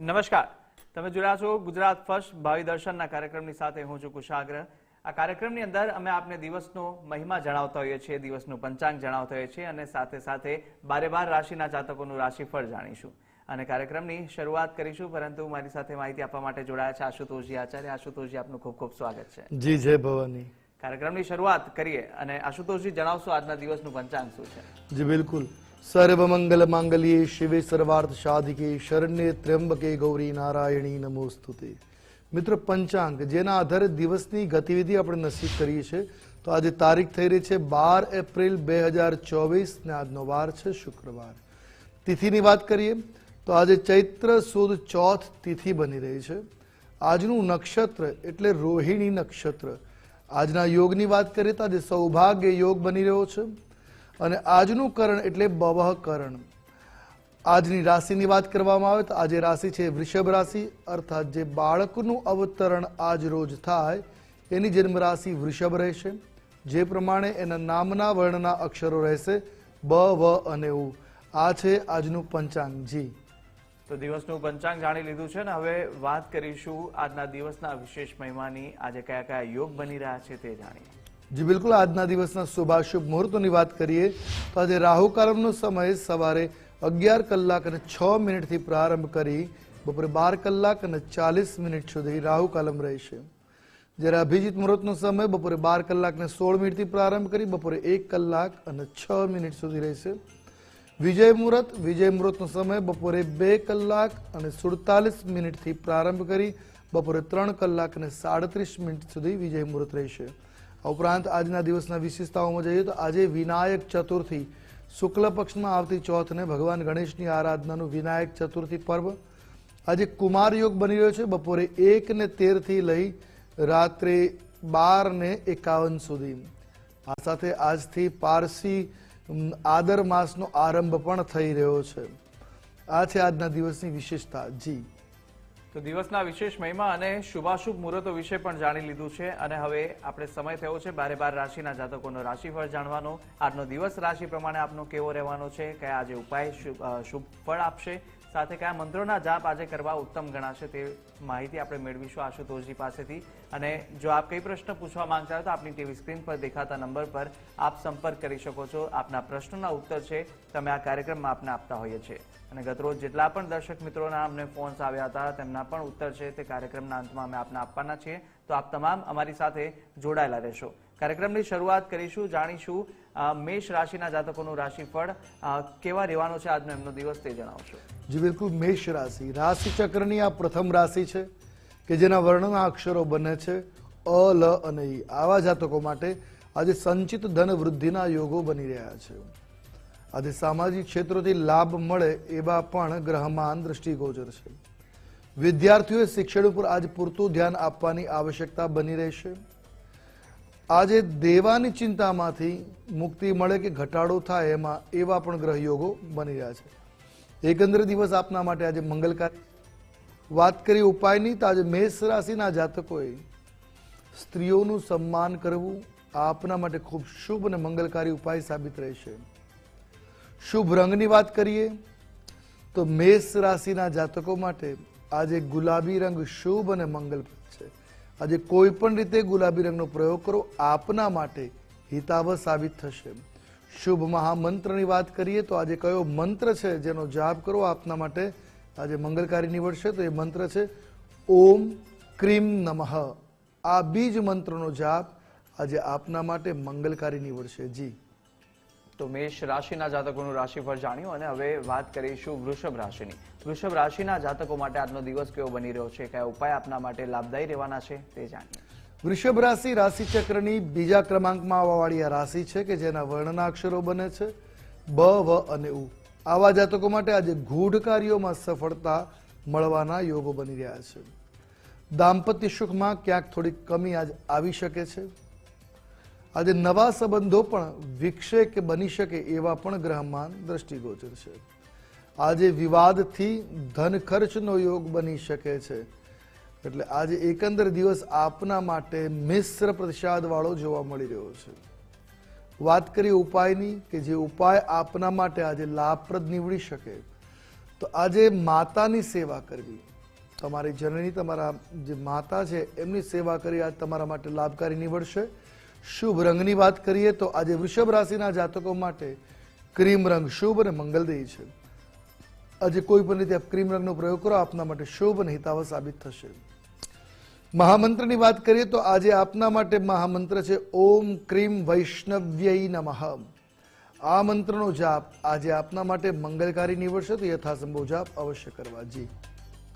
નમસ્કાર. તમે જોયા છો ગુજરાત ફર્સ્ટ ભાવિ દર્શનના કાર્યક્રમની સાથે હું છું કુશાગ્ર. આ કાર્યક્રમની અંદર અમે આપને દિવસનો મહિમા જણાવતા હોઈએ છીએ દિવસનું પંચાંગ જણાવતા હોઈએ છીએ અને સાથે સાથે બારે બાર રાશિના જાતકોનું રાશિફળ જાણીશું. અને કાર્યક્રમની શરૂઆત કરીશું પરંતુ મારી સાથે માહિતી આપવા માટે જોડાયા છે આશુતોષજી આચાર્ય. આશુતોષજી આપનું ખૂબ ખૂબ સ્વાગત છે. જી જય ભવાની. કાર્યક્રમની શરૂઆત કરીએ અને આશુતોષજી જણાવશો આજના દિવસનું પંચાંગ શું છે? જી બિલકુલ. સર્વ મંગલ માંગલ્યે શિવે સર્વાર્થ સાધિકે શરણ્ય ત્ર્યંબકે ગૌરી નારાયણી નમોસ્તુતે મિત્ર પંચાંગ જેના આધારે દિવસની ગતિવિધિ આપણે નસીબ કરીએ છીએ તો આજે તારીખ થઈ રહી છે બાર એપ્રિલ બે હજાર ચોવીસ ને આજનો વાર છે શુક્રવાર તિથિની વાત કરીએ તો આજે ચૈત્ર સુદ ચોથ તિથિ બની રહી છે આજનું નક્ષત્ર એટલે રોહિણી નક્ષત્ર આજના યોગની વાત કરીએ તો આજે સૌભાગ્ય યોગ બની રહ્યો છે અને આજનું કરણ એટલે બવહ કરણ. આજની રાશિની વાત કરવામાં આવે તો આજે રાશિ છે વૃષભ રાશિ, અર્થાત જે બાળકનું અવતરણ આજ રોજ થાય, એની જન્મ રાશિ વૃષભ રહેશે. જે પ્રમાણે એના નામના વર્ણના અક્ષરો રહેશે બ વ અને ઉ. આ છે આજનું પંચાંગ. જી. તો દિવસનું પંચાંગ જાણી લીધું છે ને હવે વાત કરીશું આજના દિવસના વિશેષ મહિમાની. આજે કયા કયા યોગ બની રહ્યા છે તે જાણીએ. જી, બિલકુલ. આજના દિવસના શુભાશુભ મુહૂર્તોની વાત કરીએ તો આજે રાહુકાલમનો સમય સવારે અગિયાર કલાક અને છ મિનિટથી પ્રારંભ કરી બપોરે બાર કલાક અને ચાલીસ મિનિટ સુધી રાહુકાલમ રહેશે. જ્યારે અભિજીત મુહૂર્તનો સમય બપોરે બાર કલાક ને સોળ મિનિટથી પ્રારંભ કરી બપોરે એક કલાક અને છ મિનિટ સુધી રહેશે. વિજય મુહૂર્ત, વિજય મુહૂર્તનો સમય બપોરે બે કલાક અને સુડતાલીસ મિનિટથી પ્રારંભ કરી બપોરે ત્રણ કલાક અને સાડત્રીસ મિનિટ સુધી વિજય મુહૂર્ત રહેશે. આ ઉપરાંત આજના દિવસના વિશેષતાઓમાં જઈએ તો આજે વિનાયક ચતુર્થી શુક્લ પક્ષમાં આવતી ચોથને ભગવાન ગણેશની આરાધનાનું વિનાયક ચતુર્થી પર્વ આજે કુમાર યોગ બની રહ્યો છે. બપોરે એક ને તેરથી લઈ રાત્રે બાર ને એકાવન સુધી. આ સાથે આજથી પારસી આદર માસનો આરંભ પણ થઈ રહ્યો છે. આ છે આજના દિવસની વિશેષતા. જી. તો દિવસના વિશેષ મહિમા અને શુભાશુભ મુહૂર્તો વિશે પણ જાણી લીધું છે અને હવે આપણે સમય થયો છે બારે બાર રાશિના જાતકોનો રાશિફળ જાણવાનો. આજનો દિવસ રાશિ પ્રમાણે આપનો કેવો રહેવાનો છે? કયા આજે ઉપાય શુભ ફળ આપશે? સાથે કયા મંત્રોના જાપ આજે કરવા ઉત્તમ ગણાશે તે માહિતી આપણે મેળવીશું આશુતોષજી પાસેથી. અને જો આપ કઈ પ્રશ્ન પૂછવા માંગતા હોય તો આપની ટીવી સ્ક્રીન પર દેખાતા નંબર પર આપ સંપર્ક કરી શકો છો. આપના પ્રશ્નોના ઉત્તર છે, તમે આ કાર્યક્રમમાં આપને આપતા હોઈએ છીએ. અને ગતરોજ જેટલા પણ દર્શક મિત્રોના અમને ફોન્સ આવ્યા હતા, તેમના પણ ઉત્તર છે તે કાર્યક્રમના અંતમાં અમે આપને આપવાના છીએ. તો આપ તમામ અમારી સાથે જોડાયેલા રહેશો. કાર્યક્રમની શરૂઆત કરીશું, જાણીશું મેષ રાશિના જાતકોનું રાશિફળ કેવા રહેવાનો છે આજનો એમનો દિવસ તે જણાવશો. જી, બિલકુલ, મેષ રાશિ. રાશિ ચક્રની આ પ્રથમ રાશિ છે કે જેના વર્ણના અક્ષરો બને છે અ, લ અને ઈ. આવા જાતકો માટે આજે સંચિત ધન વૃદ્ધિના યોગો બની રહ્યા છે. આજે સામાજિક ક્ષેત્રોથી લાભ મળે એવા પણ ગ્રહમાન દ્રષ્ટિગોચર છે. વિદ્યાર્થીઓએ શિક્ષણ ઉપર આજ પૂરતું ધ્યાન આપવાની આવશ્યકતા બની રહેશે. આજે દેવાની ચિંતામાંથી મુક્તિ મળે કે ઘટાડો થાય એમાં એવા પણ ગ્રહયોગો બની રહ્યા છે. એકંદર દિવસ આપના માટે આજે મંગલકારી. વાત કરી ઉપાયની તો આજે મેષ રાશિના જાતકોએ સ્ત્રીઓનું સન્માન કરવું આપના માટે ખૂબ શુભ અને મંગલકારી ઉપાય સાબિત રહેશે. શુભ રંગની વાત કરીએ તો મેષ રાશિના જાતકો માટે આજે ગુલાબી રંગ શુભ અને મંગલપ્રદ છે. આજે કોઈ પણ રીતે ગુલાબી રંગનો પ્રયોગ કરો, આપના માટે હિતાવહ સાબિત થશે. શુભ મહામંત્રની વાત કરીએ તો આજે કયો મંત્ર છે જેનો જાપ કરો આપના માટે? આજે મંગલકારી નીવડશે તો એ મંત્ર છે, ઓમ ક્રીમ નમઃ. આ બીજ મંત્રનો જાપ આજે આપના માટે મંગલકારી નીવડશે. જી. તો મેષ રાશિના જાતકોનું રાશિફળ જાણ્યું અને હવે વાત કરીશું વૃષભ રાશિની. વૃષભ રાશિના જાતકો માટે આજનો દિવસ કેવો બની રહ્યો છે? કયા ઉપાય આપના માટે લાભદાયી રહેવાના છે? તે જાણીએ. વૃષભ રાશિ રાશિ ચક્રની બીજા ક્રમાંકમાં આવવાવાળી આ રાશિ છે કે જેના વર્ણના અક્ષરો બને છે. બ, વ અને ઉ. આવા જાતકો માટે આજે ગૂઢ કાર્યોમાં સફળતા મળવાના યોગો બની રહ્યા છે. દાંપત્ય સુખમાં ક્યાંક થોડીક કમી આજ આવી શકે છે. આજે નવા સંબંધો પણ વિકસે કે બની શકે એવા પણ ગ્રહમાન દ્રષ્ટિગોચર છે. આજે વિવાદથી ધન ખર્ચનો યોગ બની શકે છે. એટલે આજે એકંદર દિવસ આપના માટે મિશ્ર પ્રસાદ વાળો જોવા મળી રહ્યો છે. વાત કરીએ ઉપાયની કે જે ઉપાય આપના માટે આજે લાભપ્રદ નીવડી શકે. તો આજે માતાની સેવા કરવી. તમારી જનની તમારા જે માતા છે, એમની સેવા કરી આજ તમારા માટે લાભકારી નીવડશે. શુભ રંગની વાત કરીએ તો આજે વૃષભ રાશિના જાતકો માટે ક્રીમ રંગ શુભ અને મંગલદેય છે. આજે કોઈ પણ રીતે ક્રીમ રંગનો પ્રયોગ કરો, આપના માટે શુભ અને હિતાવહ સાબિત થશે. મહામંત્રની વાત કરીએ તો આજે આપના માટે મહામંત્ર છે, ઓમ ક્રીમ વૈષ્ણવ્યય નમઃ. આ મંત્રનો જાપ આજે આપના માટે મંગલકારી નીવડશે તો યથાસંભવ જાપ અવશ્ય કરવા જી.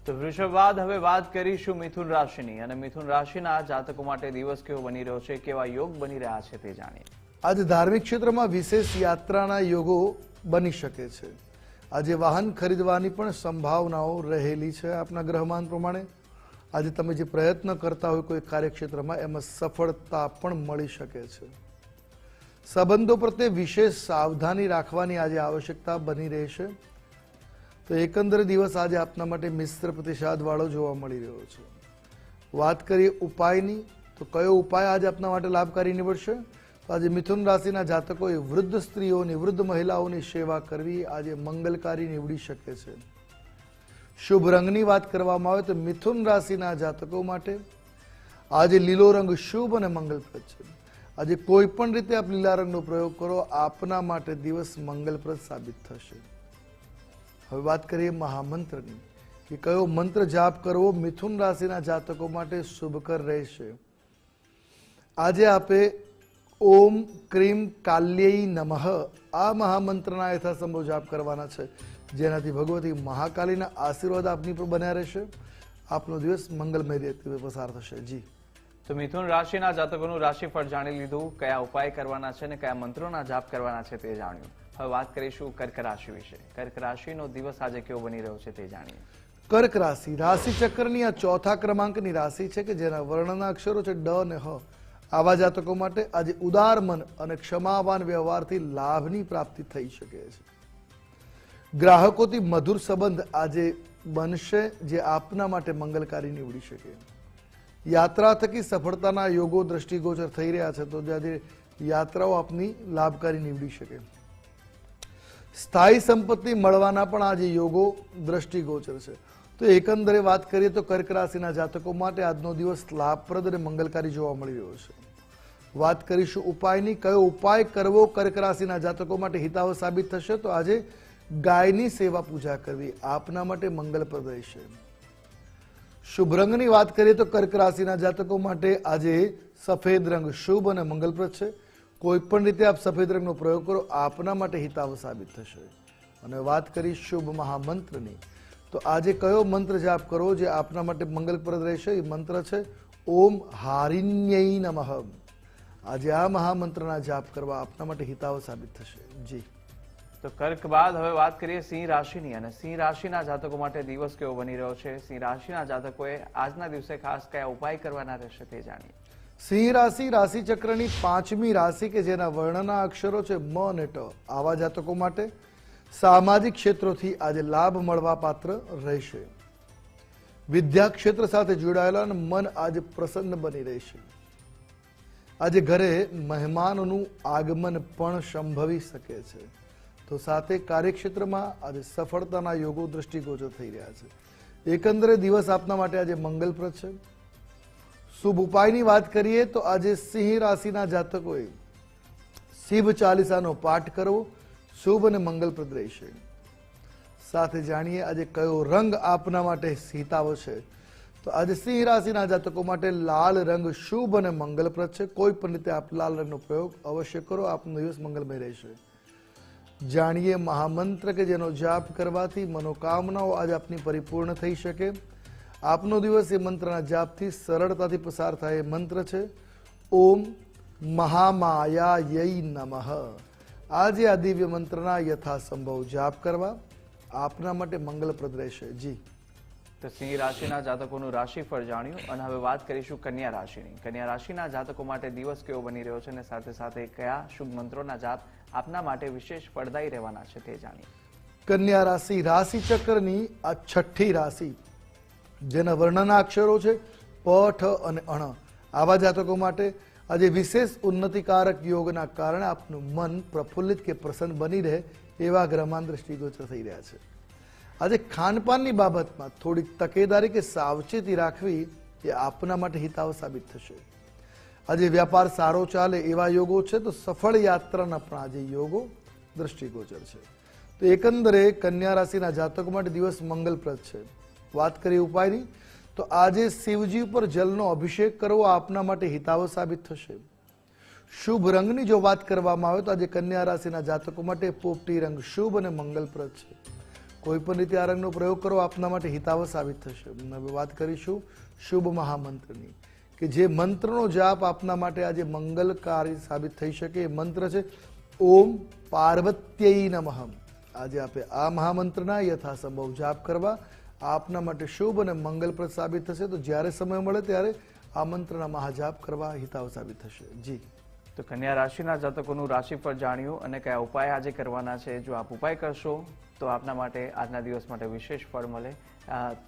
તો વૃષભ હવે વાત કરીશું મિથુન રાશિની અને મિથુન રાશિના જાતકો માટે દિવસ કેવો બની રહ્યો છે, કેવા યોગ બની રહ્યા છે તે જાણીએ. આજે ધાર્મિક ક્ષેત્રમાં વિશેષ યાત્રાના યોગો બની શકે છે. આજે વાહન ખરીદવાની પણ સંભાવનાઓ રહેલી છે આપના ગ્રહમાન પ્રમાણે. આજે તમે જે પ્રયત્ન કરતા હોય કોઈ કાર્યક્ષેત્રમાં, એમાં સફળતા પણ મળી શકે છે. સંબંધો પ્રત્યે વિશેષ સાવધાની રાખવાની આજે આવશ્યકતા બની રહેશે. તો એકંદર દિવસ આજે આપના માટે મિશ્ર પ્રતિસાદ વાળો જોવા મળી રહ્યો છે. વાત કરીએ ઉપાયની, તો કયો ઉપાય આજે આપના માટે લાભકારી નીવડશે? તો આજે મિથુન રાશિના જાતકોએ વૃદ્ધ સ્ત્રીઓની વૃદ્ધ મહિલાઓની સેવા કરવી આજે મંગલકારી નીવડી શકે છે. શુભ રંગની વાત કરવામાં આવે તો મિથુન રાશિના જાતકો માટે આજે લીલો રંગ શુભ અને મંગલપ્રદ છે. આજે કોઈ પણ રીતે આપ લીલા રંગનો પ્રયોગ કરો, આપના માટે દિવસ મંગલપ્રદ સાબિત થશે. હવે વાત કરીએ મહામંત્રની, કે કયો મંત્ર જાપ કરવો મિથુન રાશિના જાતકો માટે શુભકર રહેશે. આજે આપે ઓમ ક્રીમ કાલ્યઈ નમઃ, આ મહામંત્રના યથાસંભવ જાપ કરવાના છે. જેનાથી ભગવતી મહાકાલીના આશીર્વાદ આપની પર બન્યા રહેશે. આપનો દિવસ મંગલમય રીતે પસાર થશે. જી. તો મિથુન રાશિના જાતકોનું રાશિફળ જાણી લીધું. કયા ઉપાય કરવાના છે અને કયા મંત્રોના જાપ કરવાના છે તે જાણ્યું. હવે વાત કરીશું કર્ક રાશિ વિશે. કર્ક રાશિનો દિવસ આજે કેવો બની રહ્યો છે તે જાણીએ. કર્ક રાશિ. રાશિ ચક્રની આ ચોથા ક્રમાંકની રાશિ છે કે જેના વર્ણના અક્ષરો છે ડ અને હ. આવા જાતકો માટે આજે ઉદાર મન અને ક્ષમાવાન વ્યવહારથી લાભની પ્રાપ્તિ થઈ શકે છે. ગ્રાહકોથી મધુર સંબંધ આજે બનશે જે આપના માટે મંગલકારી નીવડી શકે. યાત્રા થકી સફળતાના યોગો દ્રષ્ટિગોચર થઈ રહ્યા છે તો જ્યાંથી યાત્રાઓ આપની લાભકારી નીવડી શકે. સ્થાયી સંપત્તિ મળવાના પણ આજે યોગો દ્રષ્ટિગોચર છે. તો એકંદરે વાત કરીએ તો કર્ક રાશિના જાતકો માટે આજનો દિવસ લાભપ્રદ અને મંગલકારી જોવા મળી રહ્યો છે. વાત કરીશું ઉપાયની, કયો ઉપાય કરવો કર્ક રાશિના જાતકો માટે હિતાવ સાબિત થશે? તો આજે ગાયની સેવા પૂજા કરવી, આપના માટે મંગલપ્રદ રહેશે. શુભ રંગની વાત કરીએ તો કર્ક રાશિના જાતકો માટે આજે સફેદ રંગ શુભ અને મંગલપ્રદ છે. કોઈ પણ રીતે આપ સફેદ રંગનો પ્રયોગ કરો, આપના માટે હિતાવ સાબિત થશે. અને વાત કરી શુભ મહામંત્રની, તો આજે કયો મંત્ર જાપ કરો જે આપના માટે મંગલપ્રદ રહેશે? એ મંત્ર છે, ઓમ હારિન્યય નમઃ. આજે આ મહામંત્રના જાપ કરવા આપના માટે હિતાવ સાબિત થશે. જી. તો કર્ક બાદ હવે વાત કરીએ સિંહ રાશિની, અને સિંહ રાશિના જાતકો માટે દિવસ કેવો બની રહ્યો છે? સિંહ રાશિના જાતકોએ આજના દિવસે ખાસ કયા ઉપાય કરવાના રહેશે તે જાણીએ. સિંહ રાશિ રાશિ ચક્રની પાંચમી રાશિ કે જેના વર્ણના અક્ષરો છે મ અને ટ. આવા જાતકો માટે સામાજિક ક્ષેત્રોથી આજે લાભ મળવા પાત્ર રહેશે. વિદ્યા ક્ષેત્ર સાથે જોડાયેલા મન આજે પ્રસન્ન બની રહેશે. આજે ઘરે મહેમાનોનું આગમન પણ સંભવી શકે છે. તો સાથે કાર્યક્ષેત્રમાં આજે સફળતાના યોગો દ્રષ્ટિગોચર થઈ રહ્યા છે. એકંદરે દિવસ આપના માટે આજે મંગલપ્રદ છે. શુભ ઉપાયની વાત કરીએ તો આજે સિંહ રાશિના જાતકોએ શિવ ચાલીસાનો પાઠ કરવો, શુભ અને મંગલપ્રદ રહેશે સાથે જાણીએ આજે કયો રંગ આપના માટે હિતાવ છે. તો આજે સિંહ રાશિના જાતકો માટે લાલ રંગ શુભ અને મંગલપ્રદ છે. કોઈ પણ રીતે આપ લાલ રંગનો પ્રયોગ અવશ્ય કરો, આપનો દિવસ મંગલમય રહેશે. જાણીએ મહામંત્ર કે જેનો જાપ કરવાથી મનોકામનાઓ આજે આપની પરિપૂર્ણ થઈ શકે. આપનો દિવસ એ મંત્રના જાપથી સરળતાથી પસાર થાય એ મંત્ર છે ઓમ મહામાયા નમઃ. આજે આ દિવ્ય મંત્રના યથાસંભવ જાપ કરવા આપના માટે મંગલપ્રદ રહેશે. જી. તો સિંહ રાશિના જાતકોનું રાશિફળ જાણ્યું અને હવે વાત કરીશું કન્યા રાશિની. કન્યા રાશિના જાતકો માટે દિવસ કેવો બની રહ્યો છે અને સાથે સાથે કયા શુભ મંત્રોના જાપ આપના માટે વિશેષ ફળદાયી રહેવાના છે તે જાણીએ. કન્યા રાશિ રાશિ ચક્રની આ છઠ્ઠી રાશિ જેના વર્ણના અક્ષરો છે પ, ઠ અને અણ. આવા જાતકો માટે આજે વિશેષ ઉન્નતિકારક યોગના કારણે આપનું મન પ્રફુલ્લિત કે પ્રસન્ન બની રહે એવા ગ્રહમાન દ્રષ્ટિગોચર થઈ રહ્યા છે. આજે ખાનપાનની બાબતમાં થોડીક તકેદારી કે સાવચેતી રાખવી એ આપના માટે હિતાવ સાબિત થશે. આજે વ્યાપાર સારો ચાલે એવા યોગો છે તો સફળ યાત્રાના પણ આજે યોગો દ્રષ્ટિગોચર છે. તો એકંદરે કન્યા રાશિના જાતકો માટે દિવસ મંગલપ્રદ છે. વાત કરી ઉપાયની, તો આજે શિવજી ઉપર જલનો અભિષેક કરવો આપના માટે હિતાવ સાબિત થશે. શુભ રંગની જો વાત કરવામાં આવે તો આજે કન્યા રાશિના જાતકો માટે પોપટી રંગ શુભ અને મંગલપ્રદ છે. કોઈ પણ રીતે આ રંગનો પ્રયોગ કરો આપના માટે હિતાવ સાબિત થશે. હવે વાત કરીશું શુભ મહામંત્રની, કે જે મંત્રનો જાપ આપના માટે આજે મંગલકારી સાબિત થઈ શકે. એ મંત્ર છે, ઓમ પાર્વત્યય નમઃ. આજે આપે આ મહામંત્રના યથાસંભવ જાપ કરવા આપના માટે શુભ અને મંગલપ્રદ સાબિત થશે. તો જ્યારે સમય મળે ત્યારે આ મંત્રના મહાજાપ કરવા હિતાવ સાબિત થશે. જી. તો કન્યા રાશિના જાતકોનું રાશિફળ જાણ્યું અને કયા ઉપાય આજે કરવાના છે, જો આપ ઉપાય કરશો, તો આપના માટે આજના દિવસ માટે વિશેષ ફળ મળે.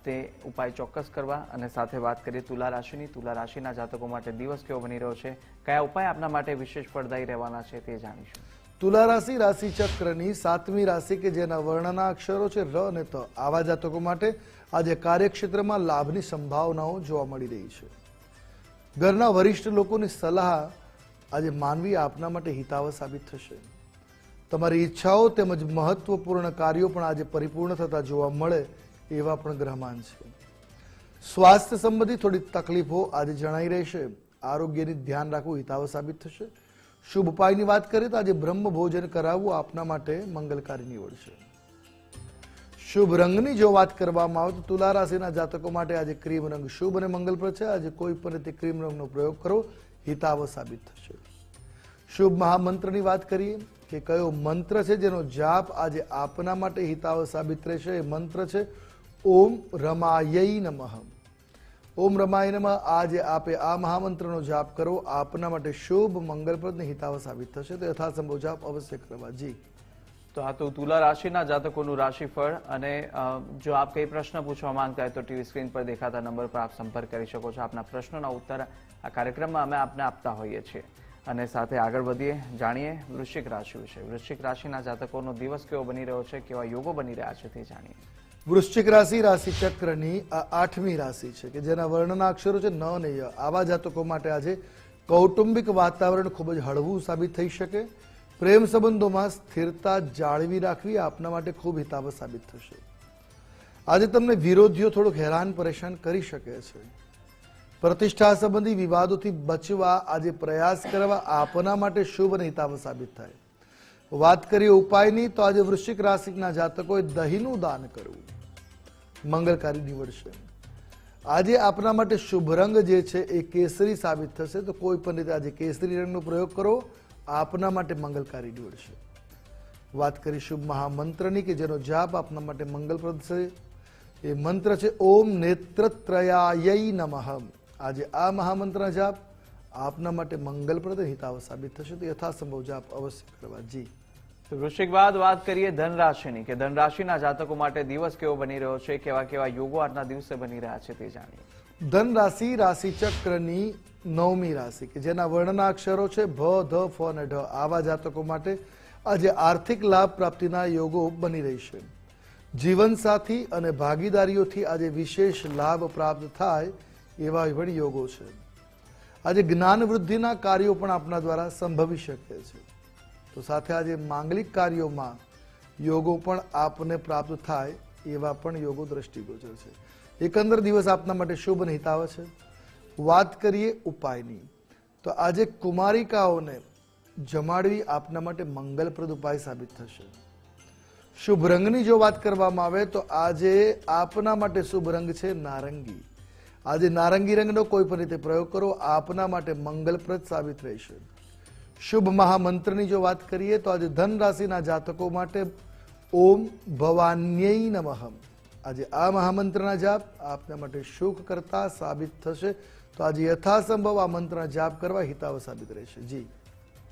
તે ઉપાય ચોક્કસ કરવા અને સાથે વાત કરીએ તુલા રાશિની. તુલા રાશિના જાતકો માટે દિવસ કેવો બની રહ્યો છે, કયા ઉપાય આપના માટે વિશેષ ફળદાયી રહેવાના છે તે જાણીશું. તુલા રાશિ રાશિ ચક્રની સાતમી રાશિ કે જેના વર્ણના અક્ષરો છે ર અને ત. આવા જાતકો માટે આજે કાર્યક્ષેત્રમાં લાભની સંભાવનાઓ જોવા મળી રહી છે. ઘરના વરિષ્ઠ લોકોની સલાહ આજે માનવી આપના માટે હિતાવ સાબિત થશે. તમારી ઈચ્છાઓ તેમજ મહત્વપૂર્ણ કાર્યો પણ આજે પરિપૂર્ણ થતા જોવા મળે એવા પણ ગ્રહમાન છે. સ્વાસ્થ્ય સંબંધી થોડી તકલીફો આજે જણાઈ રહેશે. આરોગ્યની ધ્યાન રાખવું હિતાવ સાબિત થશે. શુભ ઉપાયની વાત કરીએ તો આજે બ્રહ્મ ભોજન કરાવવું આપના માટે મંગલકારી નીવડશે શુભ રંગની જો વાત કરવામાં આવે તો તુલા રાશિના જાતકો માટે આજે ક્રીમ રંગ શુભ અને મંગલપ્રદ છે. આજે કોઈ પણ રીતે ક્રીમ રંગનો પ્રયોગ કરો હિતાવ સાબિત થશે. શુભ મહામંત્રની વાત કરીએ કે કયો મંત્ર છે જેનો જાપ આજે આપના માટે હિતાવ સાબિત રહેશે? એ મંત્ર છે, ઓમ રમાય નમઃ. ઓમ રમાયણમાં આજે આપે આ મહામંત્રનો જાપ કરો. આપના માટે શુભ, મંગલપ્રદ હિતાવ સાબિત થશે. તો યથાસંભવ જાપ અવશ્ય કરવા. જી. તો આ તો તુલા રાશિના જાતકોનું રાશિફળ અને જો આપ કઈ પ્રશ્ન પૂછવા માંગતા હોય તો ટીવી સ્ક્રીન પર દેખાતા નંબર પર આપ સંપર્ક કરી શકો છો. આપના પ્રશ્નોના ઉત્તર આ કાર્યક્રમમાં અમે આપને આપતા હોઈએ છીએ. અને સાથે આગળ વધીએ, જાણીએ વૃશ્ચિક રાશિ વિશે. વૃશ્ચિક રાશિના જાતકોનો દિવસ કેવો બની રહ્યો છે, કેવા યોગો બની રહ્યા છે તે જાણીએ. વૃશ્ચિક રાશિ રાશિ ચક્રની આઠમી રાશિ છે કે જેના વર્ણના અક્ષરો છે ન ય. આવા જાતકો માટે આજે કૌટુંબિક વાતાવરણ ખૂબ જ હળવું સાબિત થઈ શકે. પ્રેમ સંબંધોમાં સ્થિરતા જાળવી રાખવી આપના માટે ખૂબ હિતાવ સાબિત થશે. આજે તમને વિરોધીઓ થોડુંક હેરાન પરેશાન કરી શકે છે. પ્રતિષ્ઠા સંબંધી વિવાદોથી બચવા, આજે પ્રયાસ કરવા આપના માટે શુભ અને હિતાવ સાબિત થાય. વાત કરીએ ઉપાયની, તો આજે વૃશ્ચિક રાશિના જાતકોએ દહીંનું દાન કરવું. મંગળકારી નીવડશે આજે આપના માટે શુભ રંગ જે છે એ કેસરી સાબિત થશે. તો કોઈ પણ રીતે આજે કેસરી રંગનો પ્રયોગ કરો. આપના માટે મંગલકારી નીવડશે વાત કરી શુભ મહામંત્રની કે જેનો જાપ આપના માટે મંગલપ્રદ છે. એ મંત્ર છે, ઓમ નેત્રત્રયાય નમઃ આજે આ મહામંત્રના જાપ આપના માટે મંગલપ્રદ હિતાવ સાબિત થશે. તો યથાસંભવ જાપ અવશ્ય કરવા જી. વૃશ્ચિક બાદ વાત કરીએ ધન રાશિની કે ધન રાશિના જાતકો માટે દિવસ કેવો બની રહ્યો છે, કેવા કેવા યોગો આજના દિવસે બની રહ્યા છે તે જાણીએ. ધન રાશિ રાશિ ચક્રની નવમી રાશિ, કે જેના વર્ણના અક્ષરો છે ભ, ધ, ફ અને ઢ. આવા જાતકો માટે આજે આર્થિક લાભ પ્રાપ્તિના યોગો બની રહેશે જીવનસાથી અને ભાગીદારીઓથી આજે વિશેષ લાભ પ્રાપ્ત થાય એવા પણ યોગો છે. આજે જ્ઞાન વૃદ્ધિના કાર્યો પણ આપના દ્વારા સંભવી શકે છે. તો સાથે આજે માંગલિક કાર્યોમાં યોગો પણ આપને પ્રાપ્ત થાય એવા પણ યોગો દ્રષ્ટિગોચર છે. એકંદર દિવસ આપના માટે શુભ અને હિતાવ છે. વાત કરીએ ઉપાયની. તો આજે કુમારિકાઓને જમાડવી આપના માટે મંગલપ્રદ ઉપાય સાબિત થશે. શુભ રંગની જો વાત કરવામાં આવે તો આજે આપના માટે શુભ રંગ છે નારંગી. આજે નારંગી રંગનો કોઈ પણ રીતે પ્રયોગ કરો, આપના માટે મંગલપ્રદ સાબિત રહેશે. શુભ મહામંત્રની જો વાત કરીએ તો આજે ધન રાશિના જાતકો માટે ઓમ ભવાન્યય નમઃ. આજે આ મહામંત્રના જાપ આપના માટે સુખ કરતા સાબિત થશે. તો આજે યથાસંભવ આ મંત્રના જાપ કરવા હિતાવ સાબિત રહેશે. જી.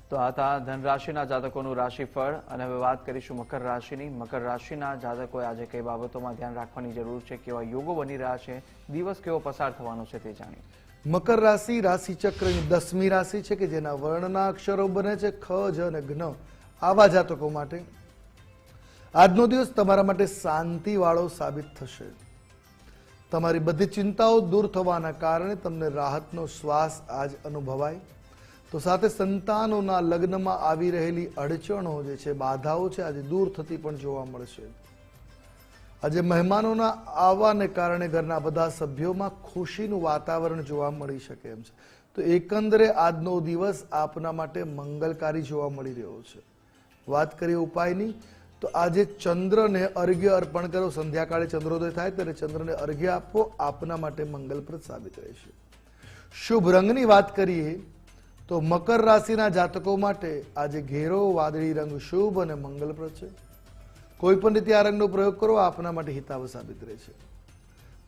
તો આ હતા ધન રાશિના જાતકોનું રાશિફળ અને હવે વાત કરીશું મકર રાશિની. મકર રાશિના જાતકોએ આજે કઈ બાબતોમાં ધ્યાન રાખવાની જરૂર છે? કેવા યોગો બની રહ્યા છે? દિવસ કેવો પસાર થવાનો છે તે જાણીએ. મકર રાશિ રાશિચક્રની દસમી રાશિ છે કે જેના વર્ણના અક્ષરો બને છે ખ, જ અને જ્ઞ આવા જાતકો માટે આજનો દિવસ તમારા માટે શાંતિવાળો સાબિત થશે. તમારી બધી ચિંતાઓ દૂર થવાના કારણે તમને રાહતનો શ્વાસ આજ અનુભવાય. તો સાથે સંતાનોના લગ્નમાં આવી રહેલી અડચણો જે છે, બાધાઓ છે, આજે દૂર થતી પણ જોવા મળશે. આજે મહેમાનોના આવવાને કારણે ઘરના બધા સભ્યોમાં ખુશીનું વાતાવરણ જોવા મળી શકે એમ છે. તો એકંદરે આજનો દિવસ આપના માટે મંગલકારી જોવા મળી રહ્યો છે. વાત કરીએ ઉપાયની, તો આજે ચંદ્રને અર્ઘ્ય અર્પણ કરો. સંધ્યાકાળે ચંદ્રોદય થાય ત્યારે ચંદ્રને અર્ઘ્ય આપવો આપના માટે મંગલપ્રદ સાબિત રહેશે. શુભ રંગની વાત કરીએ, તો મકર રાશિના જાતકો માટે આજે ઘેરો વાદળી રંગ શુભ અને મંગલપ્રદ છે. કોઈ પણ રીતે આ રંગનો પ્રયોગ કરો આપના માટે હિતાવ સાબિત રહેશે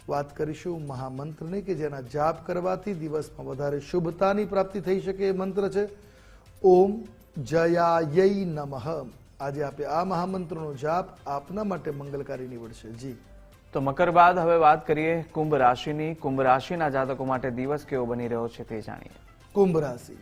વાત કરીશું મહામંત્રની કે જેના જાપ કરવાથી દિવસમાં વધારે શુભતાની પ્રાપ્તિ થઈ શકે એ મંત્ર છે. ઓમ જયાય નમઃ. આજે આપે આ મહામંત્રનો જાપ આપના માટે મંગલકારી નીવડશે. જી. તો મકર બાદ હવે વાત કરીએ કુંભ રાશિની. કુંભ રાશિના જાતકો માટે દિવસ કેવો બની રહ્યો છે તે જાણીએ. કુંભ રાશિ.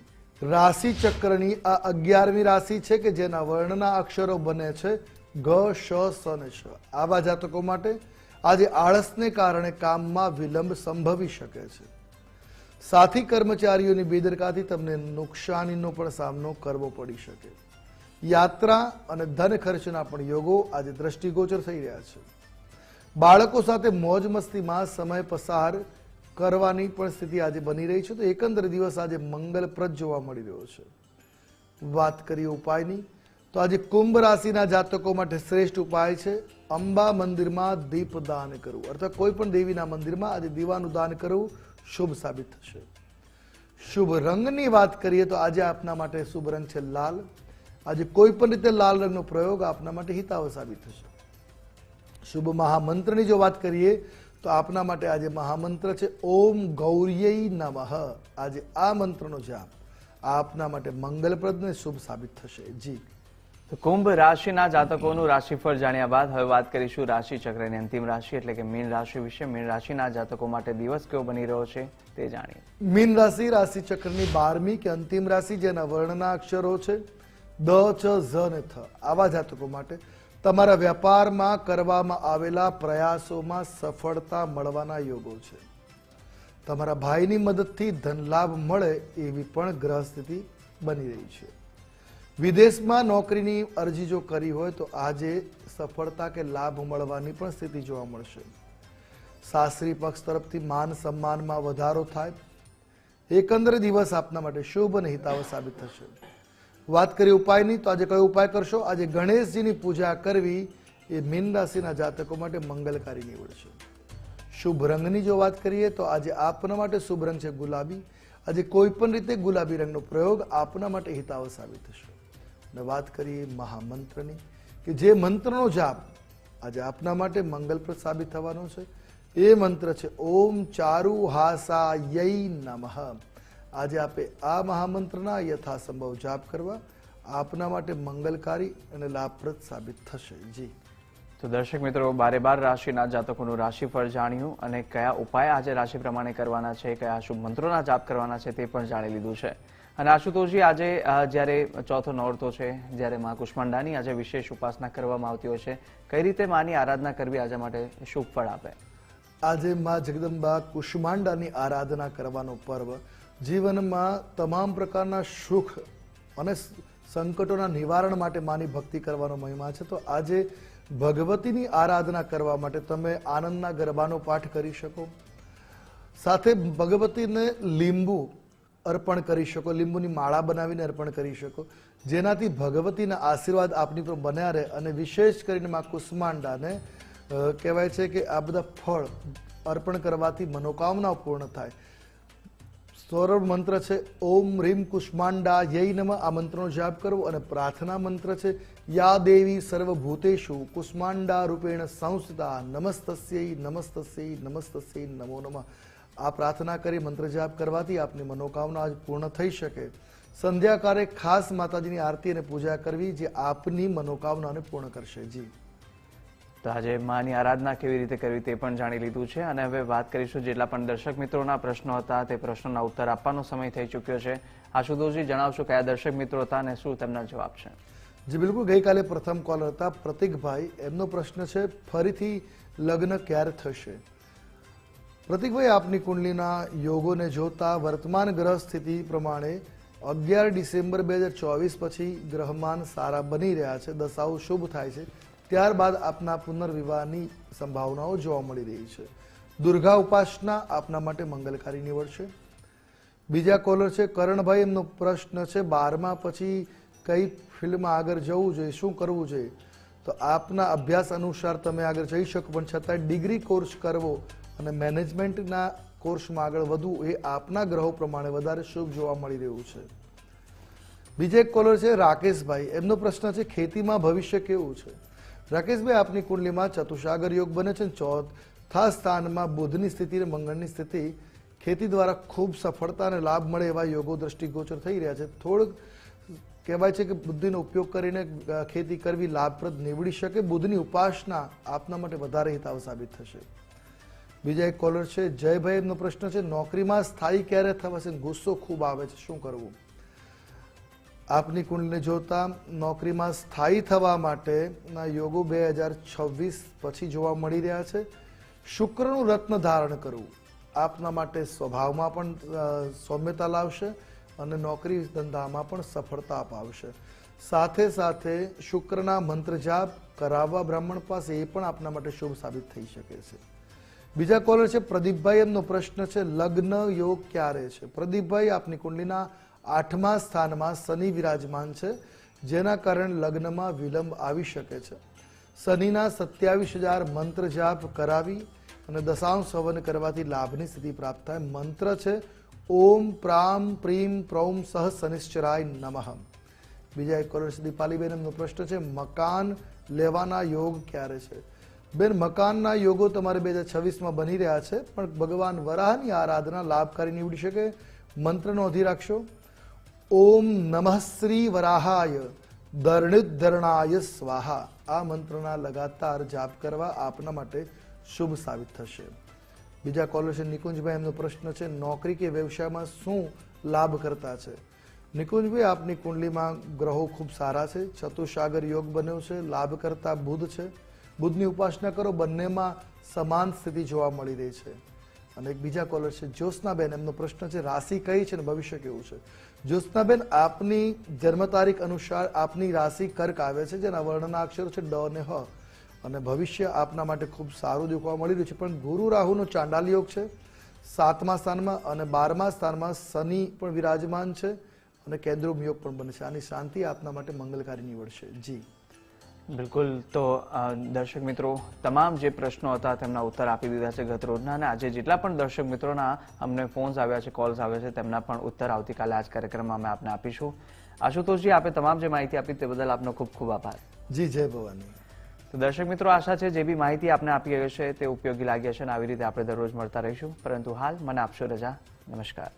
રાશિ ચક્રની આ અગિયારમી રાશિ છે કે જેના વર્ણના અક્ષરો બને છે. ગ, શ, સ અને શ. આવા જાતકો માટે આજે આળસને કારણે કામમાં વિલંબ સંભવી શકે છે. સાથી કર્મચારીઓની બેદરકાથી તમને નુકસાનીનો પણ સામનો કરવો પડી શકે. યાત્રા અને ધન ખર્ચના પણ યોગો આજે દ્રષ્ટિગોચર થઈ રહ્યા છે. બાળકો સાથે મોજ મસ્તીમાં સમય પસાર કરવાની પણ સ્થિતિ આજે બની રહી છે. તો એકંદર દિવસ આજે મંગલપ્રદ જોવા મળી રહ્યો છે. વાત કરીએ ઉપાયની. તો આજે કુંભ રાશિના જાતકો માટે શ્રેષ્ઠ ઉપાય છે અંબા મંદિરમાં દીપદાન કરવું. અર્થાત કોઈ પણ દેવીના મંદિરમાં આજે દીવાનું દાન કરવું શુભ સાબિત થશે. શુભ રંગની વાત કરીએ તો આજે આપના માટે શુભ રંગ છે લાલ. આજે કોઈ પણ રીતે લાલ રંગનો પ્રયોગ આપના માટે હિતાવ સાબિત થશે. શુભ મહામંત્રની જો વાત કરીએ તો આપના માટે આજે મહામંત્ર છે ઓમ ગૌર્ય નમઃ. આજે આ મંત્રનો જાપ આપના માટે મંગલપ્રદ ને શુભ સાબિત થશે. જી. કુંભ રાશિના જાતકોનું રાશિફળ જાણ્યા બાદ હવે વાત કરીશું રાશિ ચક્રની અંતિમ રાશિ એટલે કે મીન રાશિ વિશે. મીન રાશિના જાતકો માટે દિવસ કેવો બની રહ્યો છે તે જાણીએ. મીન રાશિ રાશિ ચક્રની બારમી કે અંતિમ રાશિ જેના વર્ણના અક્ષરો છે? દ ચ ઝ ને થ. આવા જાતકો માટે તમારા વ્યાપારમાં કરવામાં આવેલા પ્રયાસોમાં સફળતા મળવાના યોગો છે. તમારા ભાઈની મદદથી ધન લાભ મળે એવી પણ ગ્રહ સ્થિતિ બની રહી છે. વિદેશમાં નોકરીની અરજી જો કરી હોય તો આજે સફળતા કે લાભ મળવાની પણ સ્થિતિ જોવા મળશે. સાસરી પક્ષ તરફથી માન સન્માનમાં વધારો થાય. એકંદરે દિવસ આપના માટે શુભ અને હિતાવ સાબિત થશે. વાત કરીએ ઉપાયની, તો આજે કયો ઉપાય કરશો? આજે ગણેશજીની પૂજા કરવી એ મીન રાશિના જાતકો માટે મંગલકારી નીવડશે. શુભ રંગની જો વાત કરીએ તો આજે આપના માટે શુભ રંગ છે ગુલાબી. આજે કોઈ પણ રીતે ગુલાબી રંગનો પ્રયોગ આપના માટે હિતાવ સાબિત થશે. અને વાત કરીએ મહામંત્રની, કે જે મંત્રનો જાપ આજે આપના માટે મંગલપ્રદ સાબિત થવાનો છે. એ મંત્ર છે, ઓમ ચારુ હાસા યઈ નમઃ. આજે આપે આ મહામંત્રના યથાસંભવ જાપ કરવા આપના માટે મંગલકારી અને લાભપ્રદ સાબિત થશે. જી. તો દર્શક મિત્રો, બારે બાર રાશિના જાતકોનું રાશિફળ જાણ્યું અને કયા ઉપાય આજે રાશિ પ્રમાણે કરવાના છે, કયા શુભ મંત્રોના જાપ કરવાના છે તે પણ જાણી લીધું છે. અને આશુતોષજી, આજે જ્યારે ચોથો નોરતો છે, જ્યારે મા કુષ્માંડાની આજે વિશેષ ઉપાસના કરવામાં આવતી હોય છે, કઈ રીતે માની આરાધના કરવી આજે માટે શુભ ફળ આપે? આજે માં જગદંબા કુષ્માંડાની આરાધના કરવાનો પર્વ. જીવનમાં તમામ પ્રકારના સુખ અને સંકટોના નિવારણ માટે માની ભક્તિ કરવાનો મહિમા છે. તો આજે ભગવતીની આરાધના કરવા માટે તમે આનંદના ગરબાનો પાઠ કરી શકો. સાથે ભગવતીને લીંબુ અર્પણ કરી શકો, લીંબુની માળા બનાવીને અર્પણ કરી શકો. જેનાથી ભગવતીના આશીર્વાદ આપની પર બન્યા રહે અને વિશેષ કરીને માં કુષ્માંડાને કહેવાય છે કે આ બધા ફળ અર્પણ કરવાથી મનોકામનાઓ પૂર્ણ થાય. સૌરભ મંત્ર છે, ઓમ રીમ કુષ્માંડા યય નમ. આ મંત્રનો જાપ કરવો અને પ્રાર્થના મંત્ર છે, યા દેવી સર્વભૂતેશુ કુષ્માંડા રૂપેણ સંસ્થિતા નમસ્તસ્યૈ નમસ્તસ્યૈ નમસ્તસ્યૈ નમો નમઃ. આ પ્રાર્થના કરી મંત્ર જાપ કરવાથી આપની મનોકામના આજ પૂર્ણ થઈ શકે. સંધ્યાકાળે ખાસ માતાજીની આરતી અને પૂજા કરવી જે આપની મનોકામનાને પૂર્ણ કરશે. જી. તો આજે માની આરાધના કેવી રીતે કરવી તે પણ જાણી લીધું છે અને હવે વાત કરીશું જેટલા પણ દર્શક મિત્રોના પ્રશ્નો હતા તે પ્રશ્નોના ઉત્તર આપવાનો સમય થઈ ચૂક્યો છે. આશુતોષજી જણાવશો કયા દર્શક મિત્રો હતા અને શું તેમના જવાબ છે? જી બિલકુલ. ગઈકાલે પ્રથમ કોલર હતા પ્રતિકભાઈ. એમનો પ્રશ્ન છે ફરીથી લગ્ન ક્યારે થશે? પ્રતિકભાઈ, આપની કુંડલીના યોગોને જોતા વર્તમાન ગ્રહ સ્થિતિ પ્રમાણે અગિયાર ડિસેમ્બર બે હજાર ચોવીસ પછી ગ્રહમાન સારા બની રહ્યા છે. દશાઓ શુભ થાય છે. ત્યારબાદ આપના પુનર્વિવાહની સંભાવનાઓ જોવા મળી રહી છે. દુર્ગા ઉપાસના આપના માટે મંગલકારી નીવડશે. બીજા કોલર છે, કરણભાઈ, એમનો પ્રશ્ન છે, બારમા પછી કઈ ફિલ્ડમાં આગળ જવું જોઈએ, શું કરવું જોઈએ? તો આપના અભ્યાસ અનુસાર તમે આગળ જઈ શકો, પણ છતાં ડિગ્રી કોર્સ કરવો અને મેનેજમેન્ટના કોર્સમાં આગળ વધવું એ આપના ગ્રહો પ્રમાણે વધારે શુભ જોવા મળી રહ્યું છે. બીજો એક કોલર છે રાકેશભાઈ. એમનો પ્રશ્ન છે, ખેતીમાં ભવિષ્ય કેવું છે? રાકેશભાઈ, આપની કુંડલીમાં ચતુષાગર યોગ બને છે ચોથા સ્થાનમાં બુધની સ્થિતિ અને મંગળની સ્થિતિ ખેતી દ્વારા ખૂબ સફળતા અને લાભ મળે એવા યોગો દ્રષ્ટિગોચર થઈ રહ્યા છે. થોડુંક કહેવાય છે કે બુદ્ધિનો ઉપયોગ કરીને ખેતી કરવી લાભપ્રદ નીવડી શકે. બુદ્ધની ઉપાસના આપના માટે વધારે હિતાવ સાબિત થશે. બીજા એક કોલર છે જયભાઈ એમનો પ્રશ્ન છે, નોકરીમાં સ્થાયી ક્યારે થવાશે ગુસ્સો ખૂબ આવે છે, શું કરવું? આપની કુંડલીને જોતા નોકરીમાં સ્થાયી થવા માટેના યોગો બે હજાર છવ્વીસ પછી જોવા મળી રહ્યા છે. શુક્રનું રત્ન ધારણ કરવું આપના માટે સ્વભાવમાં પણ સૌમ્યતા લાવશે અને નોકરી ધંધામાં પણ સફળતા અપાવશે. સાથે સાથે શુક્રના મંત્ર જાપ કરાવવા બ્રાહ્મણ પાસે એ પણ આપના માટે શુભ સાબિત થઈ શકે છે. બીજા કોલર છે, પ્રદીપભાઈ. એમનો પ્રશ્ન છે, લગ્ન યોગ ક્યારે છે? પ્રદીપભાઈ, આપની કુંડલીના આઠમા સ્થાનમાં શનિ વિરાજમાન છે, જેના કારણે લગ્નમાં વિલંબ આવી શકે છે. શનિના સત્યાવીસ હજાર મંત્ર જાપ કરાવી અને દશાંશ હવન કરવાથી લાભની સ્થિતિ પ્રાપ્ત થાય. મંત્ર છે, ઓમ પ્રામ પ્રીમ પ્રૌમ સહ શનિશ્ચરાય નમઃ. બીજા એક કોલર છે, દીપાલીબેન. એમનો પ્રશ્ન છે, મકાન લેવાના યોગ ક્યારે છે? બેન, મકાનના યોગો તમારે બે હજાર છવ્વીસમાં બની રહ્યા છે, પણ ભગવાન વરાહની આરાધના લાભકારી નીવડી શકે? મંત્રનો અધી રાખશો? ઓમ નમઃ શ્રી વરાહાય, દર્ણિધરણાય સ્વાહા. આ મંત્રના લગાતાર જાપ કરવા આપના માટે શુભ સાબિત થશે. બીજા કોલર છે નિકુંજભાઈ, એમનો પ્રશ્ન છે, નોકરી કે વ્યવસાયમાં શું લાભ કરતા છે? નિકુંજભાઈ, આપની કુંડલીમાં ગ્રહો ખૂબ સારા છે, ચતુસાગર યોગ બન્યો છે લાભ કરતા બુધ છે. બુધની ઉપાસના કરો, બંનેમાં સમાન સ્થિતિ જોવા મળી રહી છે. અને એક બીજા કોલર છે, જ્યોત્સનાબેન. એમનો પ્રશ્ન છે, રાશિ કઈ છે અને ભવિષ્ય કેવું છે? જ્યોત્સનાબેન, આપની જન્મ તારીખ અનુસાર આપની રાશિ કર્ક આવે છે, જેના વર્ણના અક્ષરો છે ડ અને હ. અને ભવિષ્ય આપના માટે ખૂબ સારું દેખવા મળી રહ્યું છે. પણ ગુરુ રાહુનો ચાંડાલ યોગ છે, સાતમા સ્થાનમાં અને બારમા સ્થાનમાં શનિ પણ વિરાજમાન છે અને કેન્દ્રોમ યોગ પણ બને છે. આની શાંતિ આપના માટે મંગલકારી નીવડશે. જી. બિલકુલ. તો દર્શક મિત્રો તમામ જે પ્રશ્નો હતા તેમના ઉત્તર આપી દીધા છે ગત રોજના અને આજે જેટલા પણ દર્શક મિત્રોના અમને ફોન્સ આવ્યા છે કોલ્સ આવ્યા છે તેમના પણ ઉત્તર આવતીકાલે આ જ કાર્યક્રમમાં અમે આપને આપીશું. આશુતોષજી આપે તમામ જે માહિતી આપી તે બદલ આપનો ખૂબ ખૂબ આભાર. જી જય ભવાની. તો દર્શક મિત્રો આશા છે જે બી માહિતી આપને આપી હશે તે ઉપયોગી લાગી હશે અને આવી રીતે આપણે દરરોજ મળતા રહીશું. પરંતુ હાલ મને આપશો રજા. નમસ્કાર.